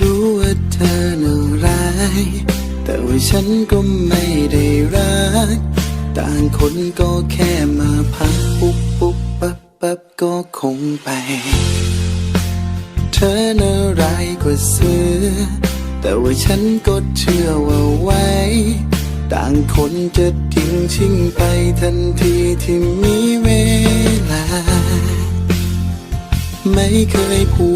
รู้ว่าเธอน่าร้าย แต่ว่าฉันก็ไม่ได้รัก ต่างคนก็แค่มาพักปุ๊บปุ๊บปั๊บปั๊บก็คงไป เธอน่าร้ายกว่าเสือ แต่ว่าฉันก็เชื่อว่าไว้ ต่างคนจะทิ้งชิงไปทันทีที่มีเวลา ไม่เคยผูกพันให้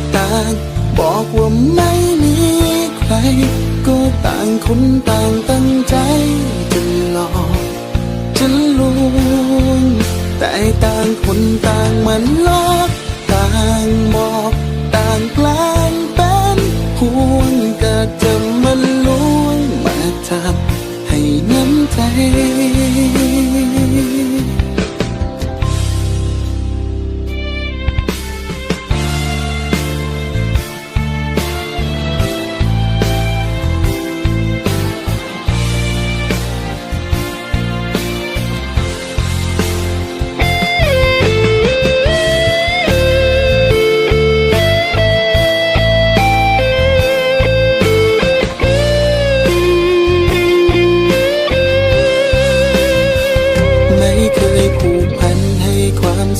ก ต่างคนต่างตั้งใจจะหลอกจะลวงแต่ต่างคนต่างมันลอกต่างบอกต่างกล้า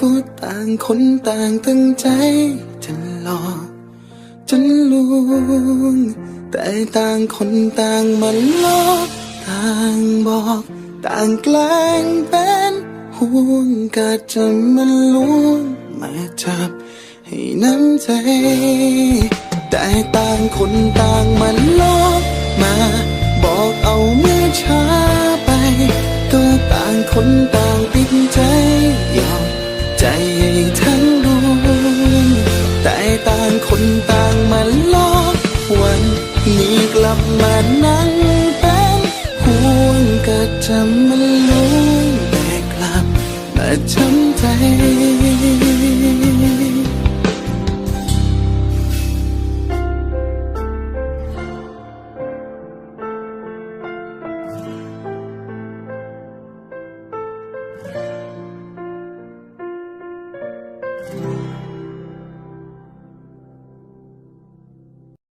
ก็ต่างคนต่างตั้งใจจะหลอกจะลวง แต่ต่างคนต่างมันลอกต่างบอก ต่างแกล้งเป็นห่วงก็จะมันลวงมาจับให้น้ำใจ แต่ต่างคนต่างมันลอกมา จะมันล้วนแต่กลับมาทำใจ